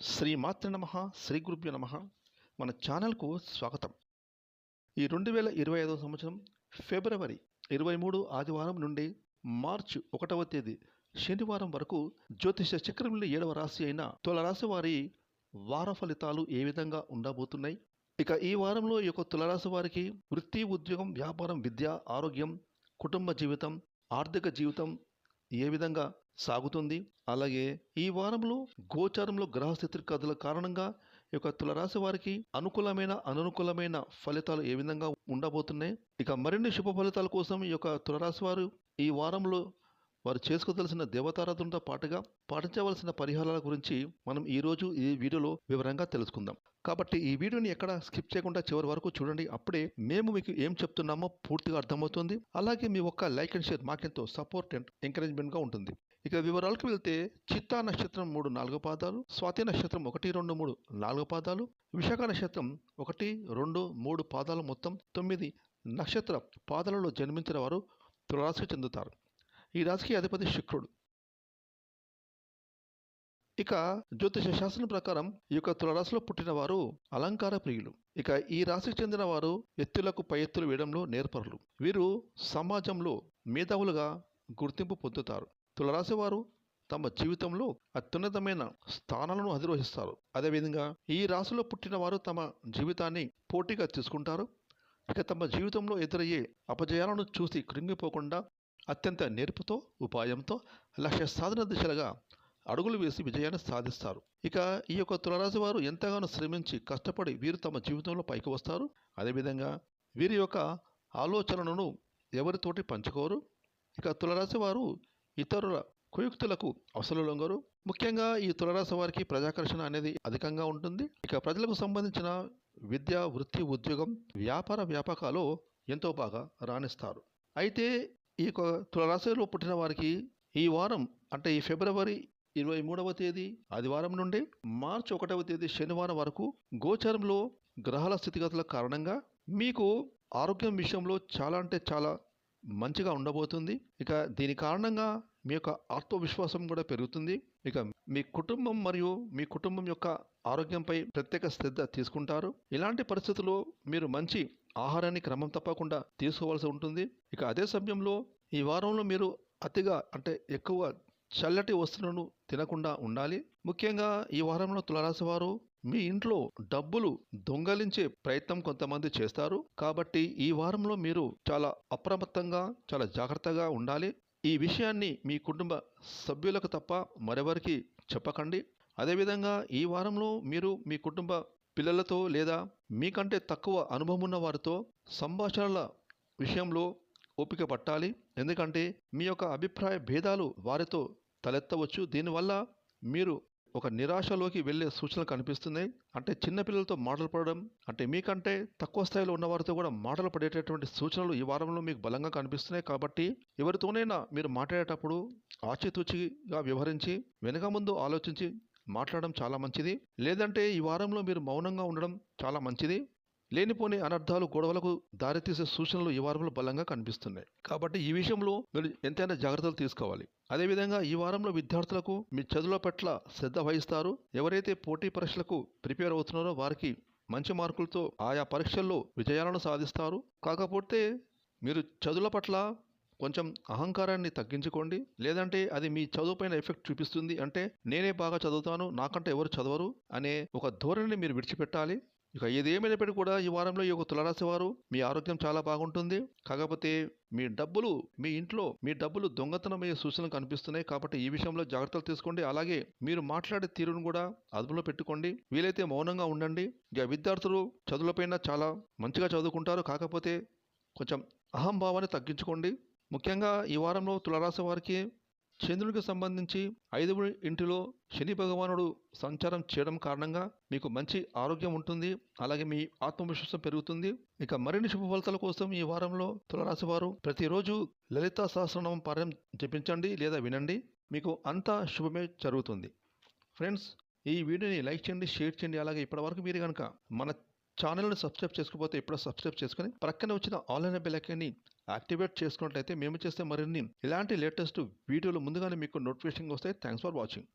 శ్రీ మాతృ నమ శ్రీ గురుభ్యో నమ. మన ఛానల్కు స్వాగతం. ఈ రెండు వేల ఇరవై ఐదవ సంవత్సరం ఫిబ్రవరి ఇరవై మూడు ఆదివారం నుండి మార్చి ఒకటవ తేదీ శనివారం వరకు జ్యోతిష చక్రంలో ఏడవ రాశి అయిన తులరాశి వారి వార ఫలితాలు ఏ విధంగా ఉండబోతున్నాయి? ఇక ఈ వారంలో ఈ యొక్క తులరాశి వారికి వృత్తి ఉద్యోగం వ్యాపారం విద్య ఆరోగ్యం కుటుంబ జీవితం ఆర్థిక జీవితం ఏ విధంగా సాగుతుంది. అలాగే ఈ వారంలో గోచారంలో గ్రహస్థితి కథల కారణంగా ఈ యొక్క తులరాశి వారికి అనుకూలమైన అననుకూలమైన ఫలితాలు ఏ విధంగా ఉండబోతున్నాయి? ఇక మరిన్ని శుభ ఫలితాల కోసం ఈ యొక్క తులరాశి వారు ఈ వారంలో వారు చేసుకోదలసిన దేవతారాధనతో పాటుగా పాటించవలసిన పరిహారాల గురించి మనం ఈరోజు ఈ వీడియోలో వివరంగా తెలుసుకుందాం. కాబట్టి ఈ వీడియోని ఎక్కడ స్కిప్ చేయకుండా చివరి వరకు చూడండి. అప్పుడే మేము మీకు ఏం చెప్తున్నామో పూర్తిగా అర్థమవుతుంది. అలాగే మీ ఒక్క లైక్ అండ్ షేర్ మాకెంతో సపోర్ట్ అండ్ ఎంకరేజ్మెంట్గా ఉంటుంది. ఇక వివరాలకు వెళ్తే చిత్తా నక్షత్రం మూడు నాలుగు పాదాలు స్వాతి నక్షత్రం ఒకటి రెండు మూడు నాలుగు పాదాలు విశాఖ నక్షత్రం ఒకటి రెండు మూడు పాదాలు మొత్తం తొమ్మిది నక్షత్ర పాదాలలో జన్మించిన వారు తులరాశి చెందుతారు. ఈ రాశికి అధిపతి శుక్రుడు. ఇక జ్యోతిష శాస్త్రం ప్రకారం ఈ యొక్క తులరాశిలో పుట్టిన వారు అలంకార ప్రియులు. ఇక ఈ రాశికి చెందిన వారు ఎత్తులకు పై ఎత్తులు వేయడంలో నేర్పరులు. వీరు సమాజంలో మేధావులుగా గుర్తింపు పొందుతారు. తులరాశి వారు తమ జీవితంలో అత్యున్నతమైన స్థానాలను అధిరోహిస్తారు. అదేవిధంగా ఈ రాశిలో పుట్టిన వారు తమ జీవితాన్ని పోటీగా తీసుకుంటారు. ఇక తమ జీవితంలో ఎదురయ్యే అపజయాలను చూసి కృంగిపోకుండా అత్యంత నేర్పుతో ఉపాయంతో లక్ష్య సాధన దిశలుగా అడుగులు వేసి విజయాన్ని సాధిస్తారు. ఇక ఈ యొక్క తులరాశి వారు ఎంతగానో శ్రమించి కష్టపడి వీరు తమ జీవితంలో పైకి వస్తారు. అదేవిధంగా వీరి యొక్క ఆలోచనలను ఎవరితోటి పంచుకోరు. ఇక తులరాశి వారు ఇతరుల కుయుక్తులకు అసలు ముఖ్యంగా ఈ తులరాశి వారికి ప్రజాకర్షణ అనేది అధికంగా ఉంటుంది. ఇక ప్రజలకు సంబంధించిన విద్య వృత్తి ఉద్యోగం వ్యాపార వ్యాపకాలు ఎంతో బాగా రాణిస్తారు. అయితే ఈ యొక్క తులరాశిలో పుట్టిన వారికి ఈ వారం అంటే ఈ ఫిబ్రవరి ఇరవై మూడవ తేదీ ఆదివారం నుండి మార్చి ఒకటవ తేదీ శనివారం వరకు గోచరంలో గ్రహాల స్థితిగతుల కారణంగా మీకు ఆరోగ్యం విషయంలో చాలా అంటే చాలా మంచిగా ఉండబోతుంది. ఇక దీని కారణంగా మీ యొక్క ఆత్మవిశ్వాసం కూడా పెరుగుతుంది. ఇక మీ కుటుంబం మరియు మీ కుటుంబం యొక్క ఆరోగ్యంపై ప్రత్యేక శ్రద్ధ తీసుకుంటారు. ఇలాంటి పరిస్థితుల్లో మీరు మంచి ఆహారాన్ని క్రమం తప్పకుండా తీసుకోవాల్సి ఉంటుంది. ఇక అదే సమయంలో ఈ వారంలో మీరు అతిగా అంటే ఎక్కువ చల్లటి వస్తువులను తినకుండా ఉండాలి. ముఖ్యంగా ఈ వారంలో తులరాశి వారు మీ ఇంట్లో డబ్బులు దొంగలించే ప్రయత్నం కొంతమంది చేస్తారు. కాబట్టి ఈ వారంలో మీరు చాలా అప్రమత్తంగా చాలా జాగ్రత్తగా ఉండాలి. ఈ విషయాన్ని మీ కుటుంబ సభ్యులకు తప్ప మరెవరికి చెప్పకండి. అదేవిధంగా ఈ వారంలో మీరు మీ కుటుంబ పిల్లలతో లేదా మీకంటే తక్కువ అనుభవం ఉన్న వారితో సంభాషణల విషయంలో ఓపిక పట్టాలి. ఎందుకంటే మీ యొక్క అభిప్రాయ భేదాలు వారితో తలెత్తవచ్చు. దీనివల్ల మీరు ఒక నిరాశలోకి వెళ్ళే సూచనలు కనిపిస్తున్నాయి. అంటే చిన్నపిల్లలతో మాటలు పడడం అంటే మీకంటే తక్కువ స్థాయిలో ఉన్న వారితో కూడా మాటలు పడేటటువంటి సూచనలు ఈ వారంలో మీకు బలంగా కనిపిస్తున్నాయి. కాబట్టి ఎవరితోనైనా మీరు మాట్లాడేటప్పుడు ఆచితూచిగా వ్యవహరించి వెనుక ముందు ఆలోచించి మాట్లాడడం చాలా మంచిది. లేదంటే ఈ వారంలో మీరు మౌనంగా ఉండడం చాలా మంచిది. లేనిపోని అనర్థాలు గొడవలకు దారితీసే సూచనలు ఈ వారంలో బలంగా కనిపిస్తున్నాయి. కాబట్టి ఈ విషయంలో మీరు ఎంతైనా జాగ్రత్తలు తీసుకోవాలి. అదేవిధంగా ఈ వారంలో విద్యార్థులకు మీ చదువుల పట్ల శ్రద్ధ వహిస్తారు. ఎవరైతే పోటీ పరీక్షలకు ప్రిపేర్ అవుతున్నారో వారికి మంచి మార్కులతో ఆయా పరీక్షల్లో విజయాలను సాధిస్తారు. కాకపోతే మీరు చదువుల పట్ల కొంచెం అహంకారాన్ని తగ్గించుకోండి. లేదంటే అది మీ చదువుపైన ఎఫెక్ట్ చూపిస్తుంది అంటే నేనే బాగా చదువుతాను నాకంటే ఎవరు చదవరు అనే ఒక ధోరణిని మీరు విడిచిపెట్టాలి. ఇక ఏదేమైనప్పటికీ కూడా ఈ వారంలో ఈ యొక్క తులరాశి వారు మీ ఆరోగ్యం చాలా బాగుంటుంది. కాకపోతే మీ డబ్బులు మీ ఇంట్లో మీ డబ్బులు దొంగతనమయ్యే సూచనలు కనిపిస్తున్నాయి. కాబట్టి ఈ విషయంలో జాగ్రత్తలు తీసుకోండి. అలాగే మీరు మాట్లాడే తీరును కూడా అదుపులో పెట్టుకోండి. వీలైతే మౌనంగా ఉండండి. ఇక విద్యార్థులు చదువులపైన చాలా మంచిగా చదువుకుంటారు. కాకపోతే కొంచెం అహంభావాన్ని తగ్గించుకోండి. ముఖ్యంగా ఈ వారంలో తులరాశి వారికి చంద్రునికి సంబంధించి ఐదవ ఇంటిలో శని భగవానుడు సంచారం చేయడం కారణంగా మీకు మంచి ఆరోగ్యం ఉంటుంది. అలాగే మీ ఆత్మవిశ్వాసం పెరుగుతుంది. ఇక మరిన్ని శుభ ఫలితాల కోసం ఈ వారంలో తులరాశి వారు ప్రతిరోజు లలిత సహస్రనామం పారాయణం జపించండి లేదా వినండి. మీకు అంతా శుభమే జరుగుతుంది. ఫ్రెండ్స్ ఈ వీడియోని లైక్ చేయండి షేర్ చేయండి. అలాగే ఇప్పటివరకు మీరు కనుక మన ఛానల్ని సబ్స్క్రైబ్ చేసుకోకపోతే ఇప్పుడు సబ్స్క్రైబ్ చేసుకొని ప్రక్కన వచ్చిన ఆన్లైన్ బెల్ ఐకాన్ని యాక్టివేట్ చేసుకున్నట్లయితే మేము చేస్తే మరిన్ని ఇలాంటి లేటెస్ట్ వీడియోలు ముందుగానే మీకు నోటిఫికేషన్ వస్తాయి. Thanks for watching